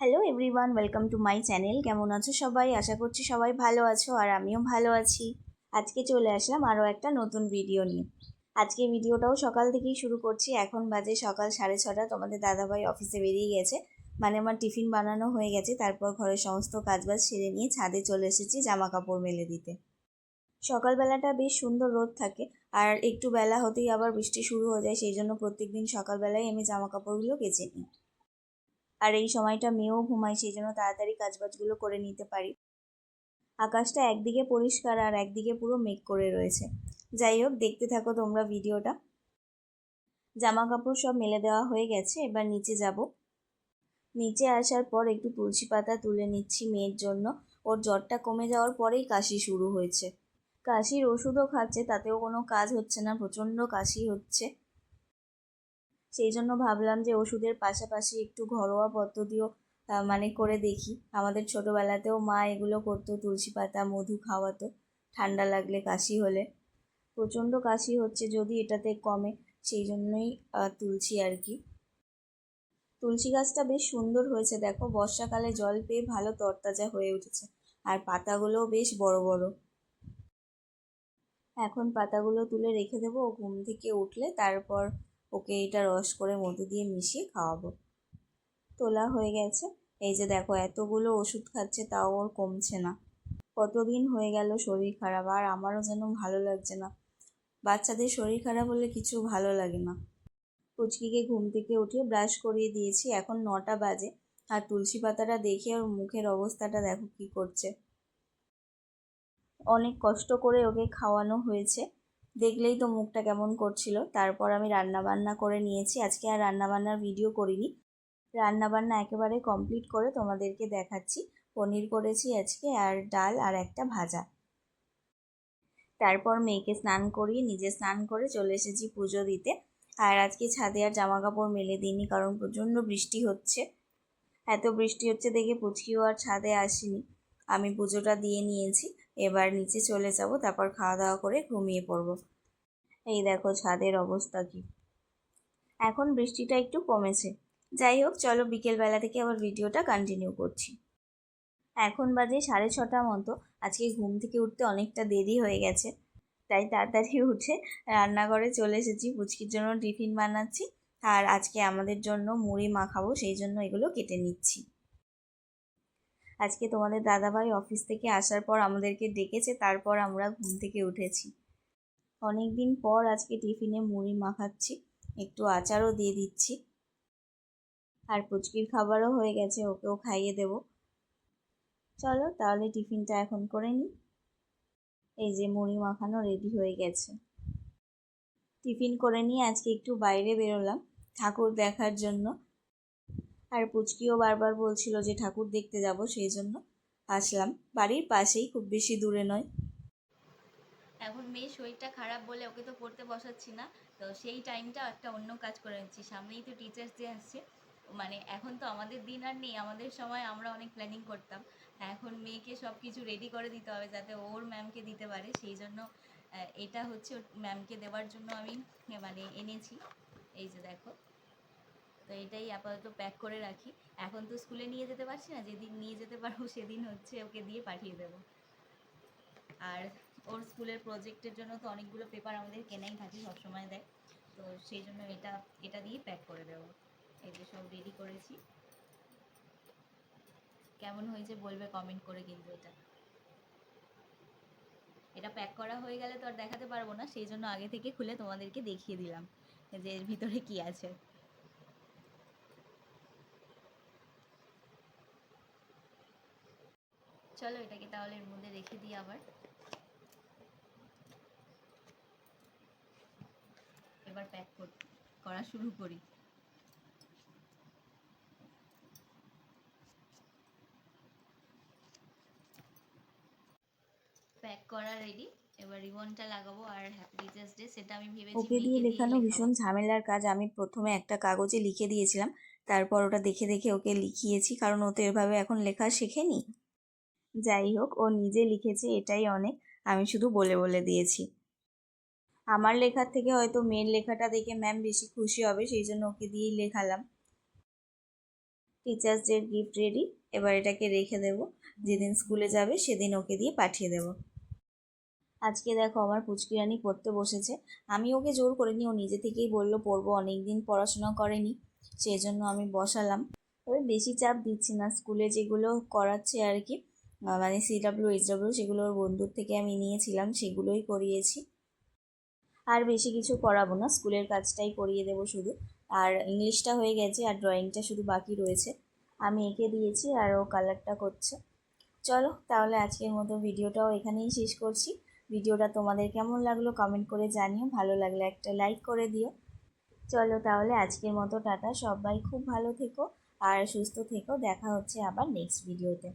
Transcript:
Hello everyone welcome to my channel কেমন আছো সবাই? আশা করছি সবাই ভালো আছো আর আমিও ভালো আছি। আজকে চলে আসলাম আরও একটা নতুন ভিডিও নিয়ে। আজকে ভিডিওটাও সকাল থেকেই শুরু করছি। এখন বাজে সকাল সাড়ে ছটা। তোমাদের দাদাভাই অফিসে বেরিয়ে গেছে। মানে আমার টিফিন বানানো হয়ে গেছে। তারপর ঘরের সমস্ত কাজবাজ সেরে নিয়ে ছাদে চলে এসেছি জামা কাপড় মেলে দিতে। সকালবেলাটা বেশ সুন্দর রোদ থাকে। আর একটু বেলা হতেই আবার বৃষ্টি শুরু হয়ে যায়। সেই জন্য প্রত্যেকদিন সকালবেলায় আমি জামা কাপড়গুলো কেচে নিই। আর এই সময়টা মেয়েও ঘুমায় সেই জন্য তাড়াতাড়ি কাজবাজগুলো করে নিতে পারি। আকাশটা একদিকে পরিষ্কার আর একদিকে পুরো মেঘ করে রয়েছে। যাই হোক, দেখতে থাকো তোমরা ভিডিওটা। জামা কাপড় সব মেলে দেওয়া হয়ে গেছে, এবার নিচে যাব। নিচে আসার পর একটু তুলসী পাতা তুলে নিচ্ছি মেয়ের জন্য। ওর জ্বরটা কমে যাওয়ার পরেই কাশি শুরু হয়েছে। কাশির ওষুধও খাচ্ছে, তাতেও কোনো কাজ হচ্ছে না, প্রচণ্ড কাশি হচ্ছে। সেই জন্য ভাবলাম যে ওষুধের পাশাপাশি একটু ঘরোয়া পদ্ধতিও মানে করে দেখি। আমাদের ছোটোবেলাতেও মা এগুলো করতো, তুলসী পাতা, মধু খাওয়াতো, ঠান্ডা লাগলে কাশি হলে। প্রচণ্ড কাশি হচ্ছে যদি এটাতে কমে সেই জন্যই তুলছি আর কি। তুলসী গাছটা বেশ সুন্দর হয়েছে, দেখো বর্ষাকালে জল পেয়ে ভালো তরতাজা হয়ে উঠেছে। আর পাতাগুলোও বেশ বড় বড়। এখন পাতাগুলো তুলে রেখে দেবো, ঘুম থেকে উঠলে তারপর ওকে এটা রস করে মধু দিয়ে মিশিয়ে খাওয়াবো। তোলা হয়ে গেছে। এই যে দেখো, এতগুলো ওষুধ খাচ্ছে, তাও ওর কমছে না। কতদিন হয়ে গেল শরীর খারাপ, আর আমারও যেন ভালো লাগছে না। বাচ্চাদের শরীর খারাপ হলে কিছু ভালো লাগে না। পুচকিকে ঘুম থেকে উঠিয়ে ব্রাশ করিয়ে দিয়েছি। এখন নটা বাজে, আর তুলসী পাতাটা দেখে ওর মুখের অবস্থাটা দেখো কি করছে। অনেক কষ্ট করে ওকে খাওয়ানো হয়েছে। দেখলেই তো মুখটা কেমন করছিল। তারপর আমি রান্না বান্না করে নিয়েছি। আজকে আর রান্না বান্নার ভিডিও করিনি। রান্না বান্না একেবারে কমপ্লিট করে তোমাদেরকে দেখাচ্ছি। পনির করেছি আজকে, আর ডাল, আর একটা ভাজা। তারপর মেয়েকে স্নান করিয়ে, নিজে স্নান করে চলে এসেছি পুজো দিতে। আর আজকে ছাদে আর জামা কাপড় মেলে দিইনি, কারণ প্রচণ্ড বৃষ্টি হচ্ছে। এত বৃষ্টি হচ্ছে দেখে পুচকিও আর ছাদে আসেনি। আমি পুজোটা দিয়ে নিয়েছি। এবার নিচে চলে যাব, তারপর খাওয়া দাওয়া করে ঘুমিয়ে পড়ব। এই দেখো ছাদের অবস্থা কি। এখন বৃষ্টিটা একটু কমেছে। যাই হোক, চলো বিকেলবেলা থেকে আবার ভিডিওটা কন্টিনিউ করছি। এখন বাজে সাড়ে ছটা মতো, আজকে ঘুম থেকে উঠতে অনেকটা দেরি হয়ে গেছে। তাই তাড়াতাড়ি উঠে রান্নাঘরে চলে এসেছি, পুচকির জন্য টিফিন বানাচ্ছি, আর আজকে আমাদের জন্য মুড়ি মাখাবো, সেই জন্য এগুলো কেটে নিচ্ছি। আজকে তোমাদের দাদাভাই অফিস থেকে আসার পর আমাদেরকে ডেকেছে, তারপর আমরা ঘুম থেকে উঠেছি। অনেক দিন পর আজকে টিফিনে মুড়ি মাখাচ্ছি, একটু আচারও দিয়ে দিচ্ছি। আর পুচকির খাবারও হয়ে গেছে, ওকেও খাইয়ে দেব। চলো তাহলে টিফিনটা এখন করে নিই। এই যে মুড়ি মাখানো রেডি হয়ে গেছে। টিফিন করে নিয়ে আজকে একটু বাইরে বেরোলাম, ঠাকুর দেখার জন্য। আর পুচকিও বারবার বলছিল যে ঠাকুর দেখতে যাব সেই জন্য। আসলাম। বাড়ির পাশেই, খুব বেশি দূরে নয়। এখন মেয়ের শরীরটা খারাপ বলে ওকে তো পড়তে বসাচ্ছি না। তো সেই টাইমটা একটা অন্য কাজ করে নিচ্ছি। সামনেই তো টিচার্স ডে আসছে। মানে এখন তো আমাদের দিন আর নেই। আমাদের সময় আমরা অনেক প্ল্যানিং করতাম। এখন মেয়েকে সব কিছু রেডি করে দিতে হবে যাতে ওর ম্যামকে দিতে পারে। সেই জন্য এটা হচ্ছে ম্যামকে দেওয়ার জন্য আমি মানে এনেছি। এই যে দেখো। তো এটাই আপাতত প্যাক করে রাখি। এখন তো স্কুলে নিয়ে যেতে পারছি না, যেদিন নিয়ে যেতে পারব সেদিন হচ্ছে ওকে দিয়ে পাঠিয়ে দেবো। আর ওর স্কুলের প্রজেক্টের জন্য তো অনেকগুলো পেপার আমাদের কেনাই থাকে, সবসময় দেয়। তো সেই জন্য এটা এটা দিয়ে প্যাক করে দেবো। এই যে সব রেডি করেছি। কেমন হয়েছে বলবে কমেন্ট করে কিন্তু এটা। এটা প্যাক করা হয়ে গেলে তো আর দেখাতে পারব না, সেই জন্য আগে থেকে খুলে তোমাদেরকে দেখিয়ে দিলাম যে এর ভিতরে কি আছে। চলো এটাকে তাহলে এর মধ্যে রেখে দিই আবার। এবার প্যাক করা শুরু করি। প্যাক করা রেডি এবার রিবনটা লাগাবো আর হ্যাপি টিচার্স ডে সেটা আমি ভেবেছি ওকে দিয়ে লেখানো ভীষণ ঝামেলার কাজ। আমি প্রথমে একটা কাগজে লিখে দিয়েছিলাম। তারপর ওটা দেখে দেখে ওকে লিখিয়েছি কারণ ও তো এভাবে এখন লেখা শেখেনি। যাই হোক, ও নিজে লিখেছে এটাই অনেক। আমি শুধু বলে বলে দিয়েছি। আমার লেখার থেকে হয়তো মেয়ের লেখাটা দেখে ম্যাম বেশি খুশি হবে, সেই জন্য ওকে দিয়েই লেখালাম। টিচার্স ডের গিফট রেডি এবার এটাকে রেখে দেব। যেদিন স্কুলে যাবে, সেদিন ওকে দিয়ে পাঠিয়ে দেব। আজকে দেখো, আমার পুচকিরানি পড়তে বসেছে। আমি ওকে জোর করিনি, ও নিজে থেকেই বলল, পড়ব অনেক দিন পড়াশোনা করেনি। সেই জন্য আমি বসালাম। তবে বেশি চাপ দিচ্ছি না স্কুলে যেগুলো করাচ্ছে আর কি। মানে সি ডাব্লিউ এইচ ডাব্লিউ সেগুলো ওর বন্ধুর থেকে আমি নিয়েছিলাম, সেগুলোই করিয়েছি। আর বেশি কিছু করাবো না, স্কুলের কাজটাই করিয়ে দেবো শুধু। আর ইংলিশটা হয়ে গেছে আর ড্রয়িংটা শুধু বাকি রয়েছে। আমি এঁকে দিয়েছি আর ও কালারটা করছে। চলো তাহলে আজকের মতো ভিডিওটাও এখানেই শেষ করছি। ভিডিওটা তোমাদের কেমন লাগল কমেন্ট করে জানিও, ভালো লাগলে একটা লাইক করে দিও। চলো তাহলে আজকের মতো, টাটা। সবাই খুব ভালো থেকো আর সুস্থ থেকো। দেখা হচ্ছে আবার নেক্সট ভিডিওতে